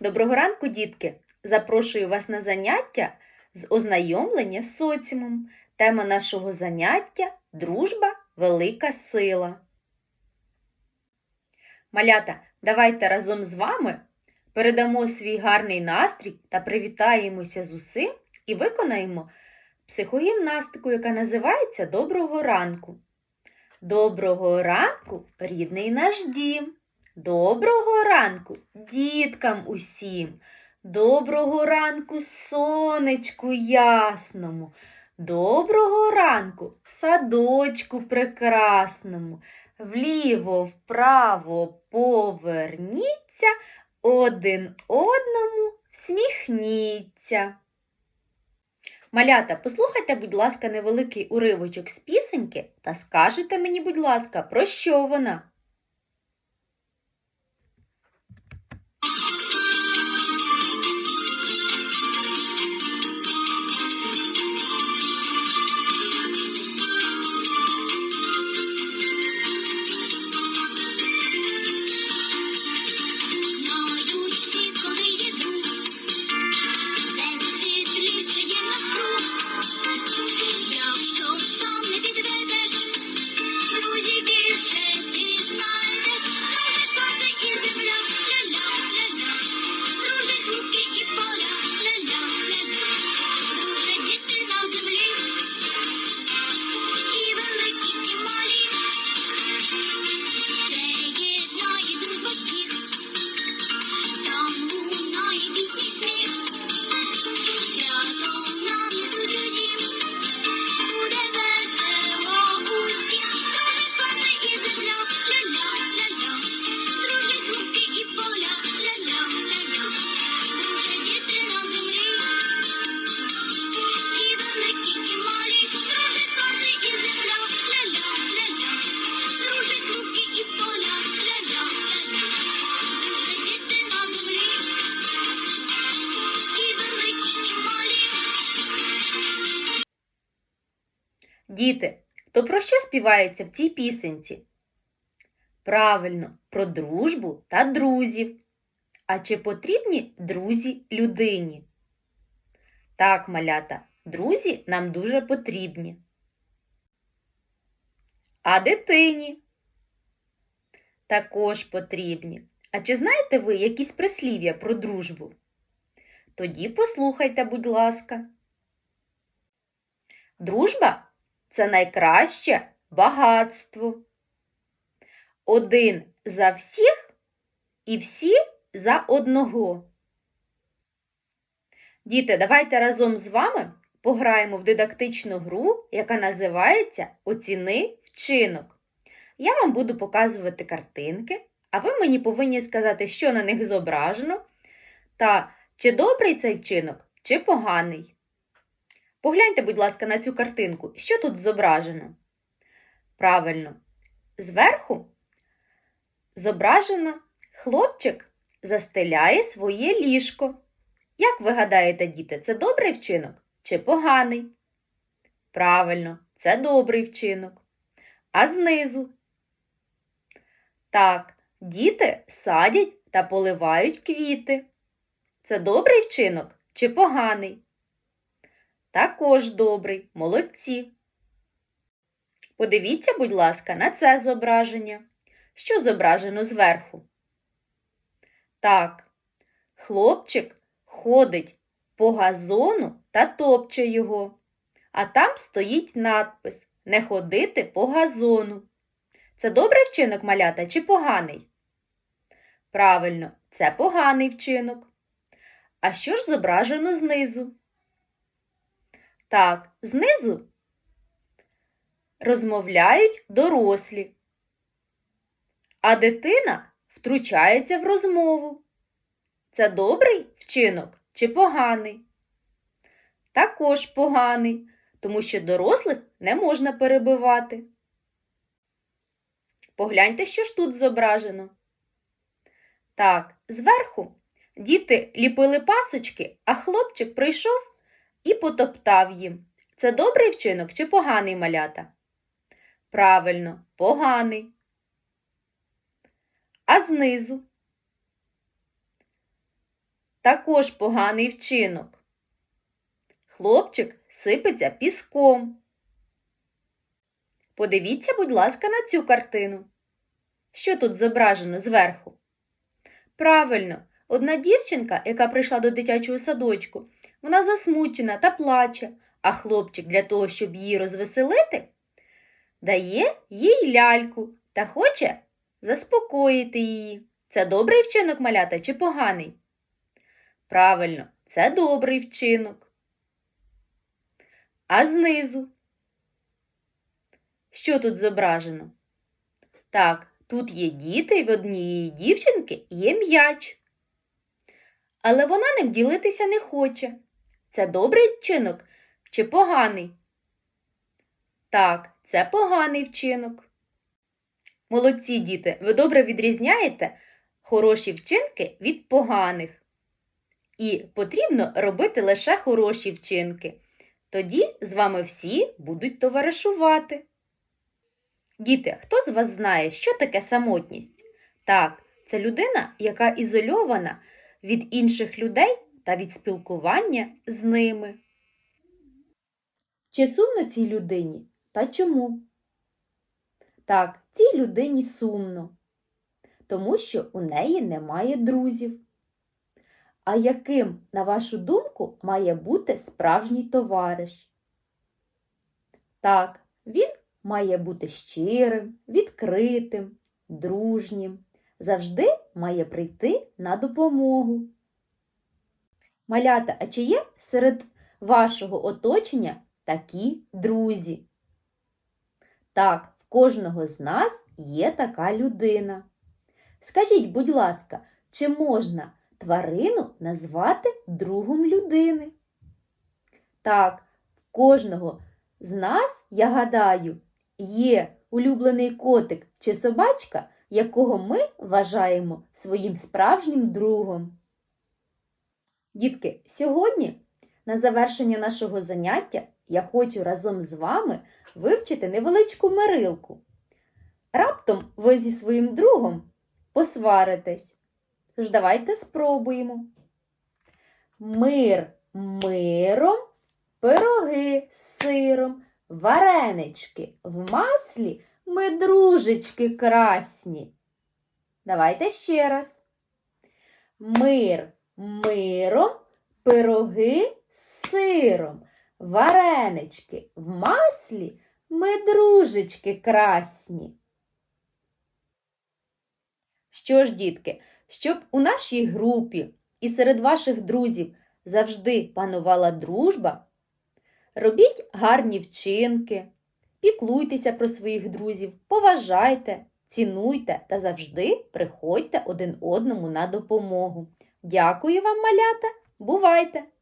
Доброго ранку, дітки! Запрошую вас на заняття з ознайомлення з соціумом. Тема нашого заняття дружба велика сила. Малята, давайте разом з вами передамо свій гарний настрій та привітаємося з усім і виконаємо психогімнастику, яка називається Доброго ранку. Доброго ранку, рідний наш дім. Доброго ранку діткам усім. Доброго ранку сонечку ясному. Доброго ранку садочку прекрасному. Вліво, вправо поверніться, один одному всміхніться. Малята, послухайте, будь ласка, невеликий уривочок з пісеньки та скажете мені, будь ласка, про що вона? Діти, то про що співається в цій пісенці? Правильно, про дружбу та друзів. А чи потрібні друзі людині? Так, малята, друзі нам дуже потрібні. А дитині? Також потрібні. А чи знаєте ви якісь прислів'я про дружбу? Тоді послухайте, будь ласка. Дружба це найкраще багатство. Один за всіх і всі за одного. Діти, давайте разом з вами пограємо в дидактичну гру, яка називається Оціни вчинок. Я вам буду показувати картинки, а ви мені повинні сказати, що на них зображено, та чи добрий цей вчинок, чи поганий. Погляньте, будь ласка, на цю картинку. Що тут зображено? Правильно, зверху зображено хлопчик застеляє своє ліжко. Як ви гадаєте, діти, це добрий вчинок чи поганий? Правильно, це добрий вчинок. А знизу? Так, діти садять та поливають квіти. Це добрий вчинок чи поганий? Також добрий, молодці. Подивіться, будь ласка, на це зображення. Що зображено зверху? Так, хлопчик ходить по газону та топче його, а там стоїть надпис Не ходити по газону. Це добрий вчинок малята чи поганий? Правильно, це поганий вчинок. А що ж зображено знизу? Так, знизу розмовляють дорослі, а дитина втручається в розмову. Це добрий вчинок чи поганий? Також поганий, тому що дорослих не можна перебивати. Погляньте, що ж тут зображено. Так, зверху діти ліпили пасочки, а хлопчик прийшов і потоптав їм. Це добрий вчинок чи поганий малята? Правильно, поганий. А знизу також поганий вчинок. Хлопчик сипеться піском. Подивіться, будь ласка, на цю картину. Що тут зображено зверху? Правильно, одна дівчинка, яка прийшла до дитячого садочку, вона засмучена та плаче, а хлопчик для того, щоб її розвеселити, дає їй ляльку та хоче заспокоїти її. Це добрий вчинок малята чи поганий? Правильно, це добрий вчинок. А знизу? Що тут зображено? Так, тут є діти, і в однієї дівчинки є м'яч. Але вона ним ділитися не хоче. Це добрий вчинок чи поганий? Так, це поганий вчинок. Молодці діти, ви добре відрізняєте хороші вчинки від поганих. І потрібно робити лише хороші вчинки. Тоді з вами всі будуть товаришувати. Діти, хто з вас знає, що таке самотність? Так, це людина, яка ізольована від інших людей та від спілкування з ними. Чи сумно цій людині? Та чому? Так, цій людині сумно, тому що у неї немає друзів. А яким, на вашу думку, має бути справжній товариш? Так, він має бути щирим, відкритим, дружнім, завжди має прийти на допомогу. Малята, а чи є серед вашого оточення такі друзі? Так, в кожного з нас є така людина. Скажіть, будь ласка, чи можна тварину назвати другом людини? Так, в кожного з нас, я гадаю, є улюблений котик чи собачка, якого ми вважаємо своїм справжнім другом. Дітки, сьогодні, на завершення нашого заняття, я хочу разом з вами вивчити невеличку мирилку. Раптом ви зі своїм другом посваритесь. Тож давайте спробуємо. Мир миром, пироги з сиром, варенички в маслі, ми дружечки красні. Давайте ще раз. Мир миром, пироги з сиром, варенички в маслі, ми дружечки красні. Що ж, дітки, щоб у нашій групі і серед ваших друзів завжди панувала дружба, робіть гарні вчинки, піклуйтеся про своїх друзів, поважайте, цінуйте та завжди приходьте один одному на допомогу. Дякую вам, малята! Бувайте!